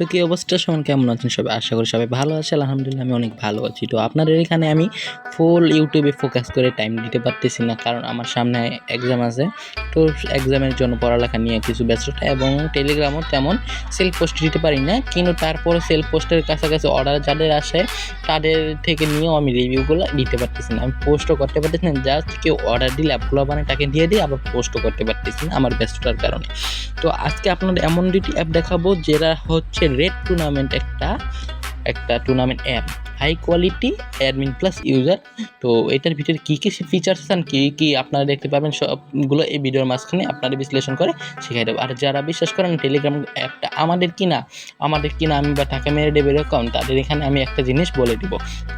তো, কি অবস্থা? সমান কেমন আছেন? সবাই আশা করি সবাই ভালো আছে, আলহামদুলিল্লাহ আমি অনেক ভালো আছি। তো আপনাদের এখানে আমি ফুল ইউটিউবে ফোকাস করে টাইম দিতে পারতেছি না, কারণ আমার সামনে এক্সাম আছে। তো এক্সামের জন্য পড়ালেখা নিয়ে কিছু ব্যস্ততা এবং টেলিগ্রামও তেমন সেলফ পোস্ট দিতে পারি না। কিন্তু তারপরে সেলফ পোস্টের কাছাকাছি অর্ডার যাদের আসে, তাদের থেকে নিয়েও আমি রিভিউগুলো দিতে পারতেছি না। আমি পোস্টও করতে পারতেছি না জাস্ট কেউ অর্ডার দিলে অ্যাপগুলো বানিয়ে তাকে দিয়ে দিই আবার পোস্টও করতে পারতেছি না আমার ব্যস্ততার কারণে। তো আজকে আপনাদের এমন দুটি অ্যাপ দেখাবো, যেটা হচ্ছে রেড টুর্নামেন্ট একটা একটা tournament app high quality admin plus user তো এটার ভিতরে কী কী ফিচার্স আছেন কী কী আপনারা দেখতে পাবেন, সবগুলো এই ভিডিওর মাঝখানে আপনারা বিশ্লেষণ করে শিখাই দেবো। আর যারা বিশ্বাস করেন টেলিগ্রাম অ্যাপটা আমাদের কিনা আমাদের কিনা আমি বা টাকা মেরে দেবে এরকম, তাদের এখানে আমি একটা জিনিস বলে দিব।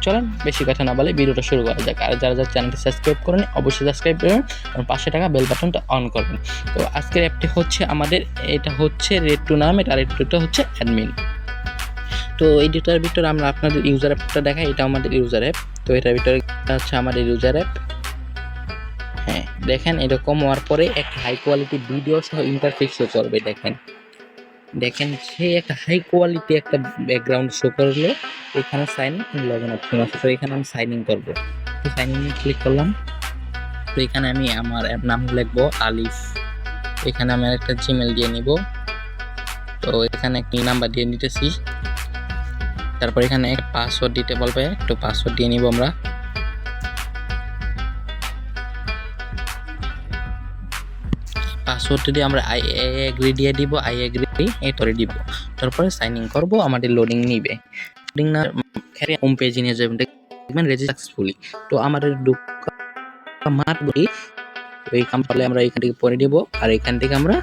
চলেন বেশি কথা না বলে ভিডিওটা শুরু করা যাক। আর যারা যারা চ্যানেলটি সাবস্ক্রাইব করেন অবশ্যই সাবস্ক্রাইব করবেন এবং পাশে টাকা বেল বাটনটা অন করবেন। তো আজকের অ্যাপটি হচ্ছে আমাদের, এটা হচ্ছে রেড টুর্নামেন্ট আর এটা হচ্ছে অ্যাডমিন তো এই দুটার ভিতরে আমরা আপনাদের ইউজার অ্যাপটা দেখাই এটা আমাদের ইউজার অ্যাপ তো এটার ভিতরে এটা হচ্ছে আমাদের ইউজার অ্যাপ হ্যাঁ দেখেন, এরকম হওয়ার পরে একটা হাই কোয়ালিটি ভিডিও সহ ইন্টারফেসও চলবে, দেখেন। দেখেন, সে একটা হাই কোয়ালিটি একটা ব্যাকগ্রাউন্ড শো করল। এখানে sign in log in option আছে। তো এখানে আমি সাইন ইন করব। তো সাইন ইন ক্লিক করলাম। তো এখানে আমি আমার অ্যাপ নাম লিখব, আলিফ। এখানে আমি একটা জিমেল দিয়ে নিব। তো এখানে একটি নাম্বার দিয়ে নিতেছি। তারপর এখানে পাসওয়ার্ড দিতে বলবে, একটু পাসওয়ার্ড দিয়ে নিব আমরা। পাসওয়ার্ড দিয়ে আমরা আই এগ্রি দিয়ে দিব আই এগ্রি এই করে দিব। তারপরে সাইন ইন করব, আমাদের লোডিং নিবে। লোডিং না হোম পেজে নিয়ে যাবেন দেখবেন সাকসেসফুলি তো আমাদের মাঠ বলি ওই কাম্পালে আমরা এখান থেকে পরে দিব আর এখান থেকে আমরা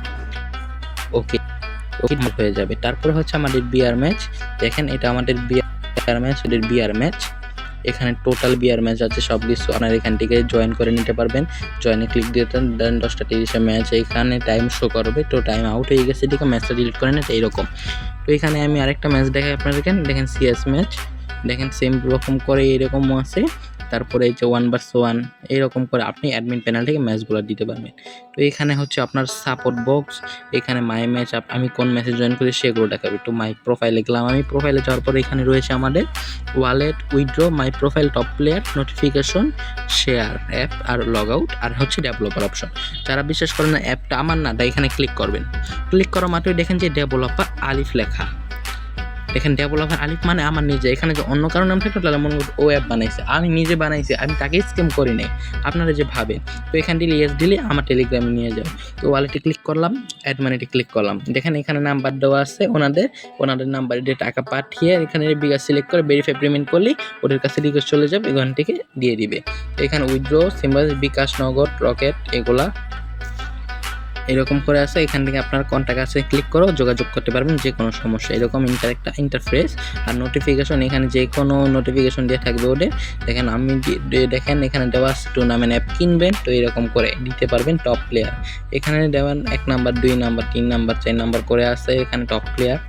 ওকে ওকে হয়ে যাবে। তারপরে হচ্ছে আমাদের বিয়ার ম্যাচ দেখেন, এটা আমাদের বিয়ার ম্যাচ এদের বিয়ার ম্যাচ এখানে টোটাল বিয়ার ম্যাচ আছে সব কিছু আপনারা এখান থেকে জয়েন করে নিতে পারবেন। জয়েনে ক্লিক দিয়ে দেন দশটা তিরিশে ম্যাচ এখানে টাইম শো করবে। তো টাইম আউট হয়ে গেছে, এদিকে ম্যাচটা ডিলিট করে নেয় এইরকম। তো এখানে আমি আরেকটা ম্যাচ দেখাই আপনারা দেখেন সিএস ম্যাচ দেখেন সেম রকম করে, এরকমও আছে। তারপরে এই যে ওয়ান বার্স ওয়ান এইরকম করে আপনি অ্যাডমিন প্যানেল থেকে ম্যাচগুলো দিতে পারবেন। তো এখানে হচ্ছে আপনার সাপোর্ট বক্স এখানে মাই ম্যাচ আমি কোন ম্যাচে জয়েন করি সেগুলো দেখাবে। তো মাই প্রোফাইলে গেলাম আমি প্রোফাইলে যাওয়ার পরে এখানে রয়েছে আমাদের wallet withdraw my profile top player notification share app R log out আর হচ্ছে ডেভেলপার অপশন যারা বিশ্বাস করেন না অ্যাপটা আমার না, তাই এখানে ক্লিক করবেন। ক্লিক করা মাত্রই দেখেন যে ডেভেলপার আলিফ লেখা। দেখেন ডেভেলপার আলিফ মানে আমার নিজে। এখানে যে অন্য কারও নাম থাকতো তাহলে মনে ও অ্যাপ বানাইছে। আমি নিজে বানাইছি, আমি তাকে স্ক্যাম করি নাই। আপনারা যে ভাবেন। তো এখান দিলে ইয়েস দিলে আমার টেলিগ্রামে নিয়ে যাও। তো ওয়ালেটে ক্লিক করলাম অ্যাড মানিতে ক্লিক করলাম। দেখেন এখানে নাম্বার দেওয়া আছে ওনাদের। ওনাদের নাম্বারে দিয়ে টাকা পাঠিয়ে এখানে বিকাশ সিলেক্ট করে ভেরিফাই পেমেন্ট করলে ওদের কাছে রিকোয়েস্ট চলে যাবে, এখান থেকে দিয়ে দিবে। এখানে উইথড্র সিম্বল বিকাশ নগদ রকেট এগুলা এরকম করে আছে, এখান থেকে আপনার কন্ট্যাক্ট আছে ক্লিক করো, যোগাযোগ করতে পারবেন যে কোনো সমস্যা, এরকম ইন্টার একটা ইন্টারফেস আর নোটিফিকেশন এখানে যে কোনো নোটিফিকেশন দিয়ে থাকবে ওদের। দেখেন আমি দেখেন এখানে দেওয়া টুর্নামেন্ট অ্যাপ কিনবেন, তো এরকম করে দিতে পারবেন টপ প্লেয়ার এখানে দেওয়ান এক নাম্বার দুই নাম্বার তিন নাম্বার চার নাম্বার করে আছে এখানে টপ প্লেয়ার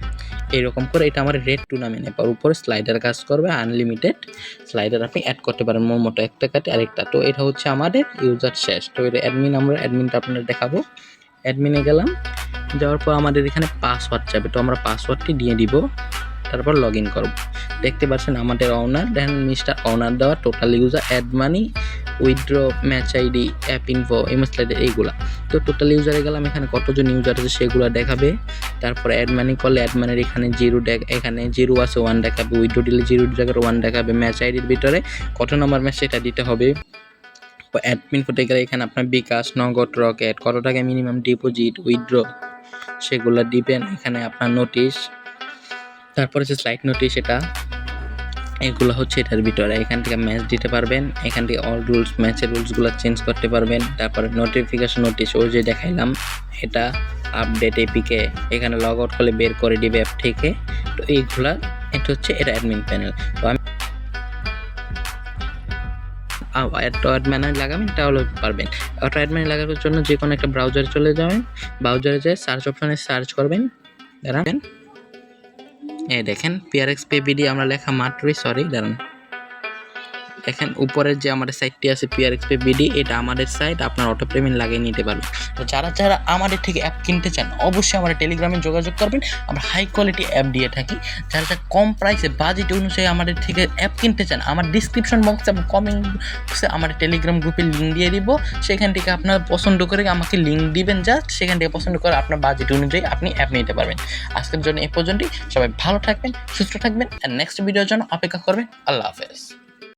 এইরকম করে এটা আমার রেড টুর্নামেন্ট অ্যাপ উপরে স্লাইডার কাজ করবে আনলিমিটেড স্লাইডার আপনি অ্যাড করতে পারেন, মোর মতো একটা কাটে আরেকটা। তো এটা হচ্ছে আমাদের ইউজার শেষ। তো এটা অ্যাডমিন আমরা অ্যাডমিনটা আপনাদের দেখাবো। অ্যাডমিনে গেলাম। যাওয়ার পর আমাদের এখানে পাসওয়ার্ড চাবে, তো আমরা পাসওয়ার্ডটি দিয়ে দিব, তারপর লগ ইন করব। দেখতে পাচ্ছেন আমাদের অনার দেন মিস্টার অনার দেওয়া total user add money withdraw match ID app info ইমোসলাইডার এইগুলা। তো টোটাল ইউজারে গেলাম, এখানে কতজন ইউজার আছে সেগুলো দেখাবে। তারপর অ্যাড মানি করলে অ্যাড মানির এখানে জিরো এখানে জিরো আছে ওয়ান দেখাবে উইথড্র দিলে জিরো জায়গায় ওয়ান দেখাবে ম্যাচ আইডির ভিতরে, কত নম্বর ম্যাচ সেটা দিতে হবে। অ্যাডমিন করতে গেলে এখানে আপনার বিকাশ, নগদ, রকেট, কত টাকা মিনিমাম ডিপোজিট উইথড্র সেগুলো দিবেন। এখানে আপনার নোটিশ তারপরে যে স্লাইড নোটিশ এটা এগুলো হচ্ছে এটার ভিতরে। এখান থেকে ম্যাচ দিতে পারবেন, এখান থেকে অল রুলস ম্যাচের রুলসগুলো চেঞ্জ করতে পারবেন। তারপরে নোটিফিকেশন নোটিশ ওই যে দেখাইলাম, এটা আপডেট এপিকে এখানে লগ আউট করলে বের করে দিবে অ্যাপ থেকে। তো এইগুলা, এটা হচ্ছে এটা অ্যাডমিন প্যানেল তো আমি অটো অ্যাড ম্যানার লাগাবেন, তাহলে পারবেন। অটো অ্যাড ম্যানার লাগানোর জন্য যে কোনো একটা ব্রাউজারে চলে যাবেন। ব্রাউজারে যেয়ে সার্চ অপশানে সার্চ করবেন। দাঁড়াবেন এই দেখেন পিআরএক্স পেবিডি আমরা লেখা মাত্রই সরি দাঁড়ান। দেখেন, উপরের যে আমাদের সাইটটি আছে পিআর এক্সপি বিডি এটা আমাদের সাইট আপনার অটো পেমেন্ট লাগিয়ে নিতে পারবেন। তো যারা যারা আমাদের থেকে অ্যাপ কিনতে চান, অবশ্যই আমাদের টেলিগ্রামে যোগাযোগ করবেন। আমরা হাই কোয়ালিটি অ্যাপ দিয়ে থাকি। যারা যারা কম প্রাইসে বাজেট অনুযায়ী আমাদের থেকে অ্যাপ কিনতে চান, আমার ডিসক্রিপশন বক্সে এবং কমেন্ট বক্সে আমার টেলিগ্রাম গ্রুপে লিঙ্ক দিয়ে দিব। সেখান থেকে আপনার পছন্দ করে আমাকে লিঙ্ক দিবেন জাস্ট সেখান থেকে পছন্দ করে আপনার বাজেট অনুযায়ী আপনি অ্যাপ নিতে পারবেন। আজকের জন্য এই পর্যন্তই। সবাই ভালো থাকবেন, সুস্থ থাকবেন আর নেক্সট ভিডিওর জন্য অপেক্ষা করবেন। আল্লাহ হাফেজ।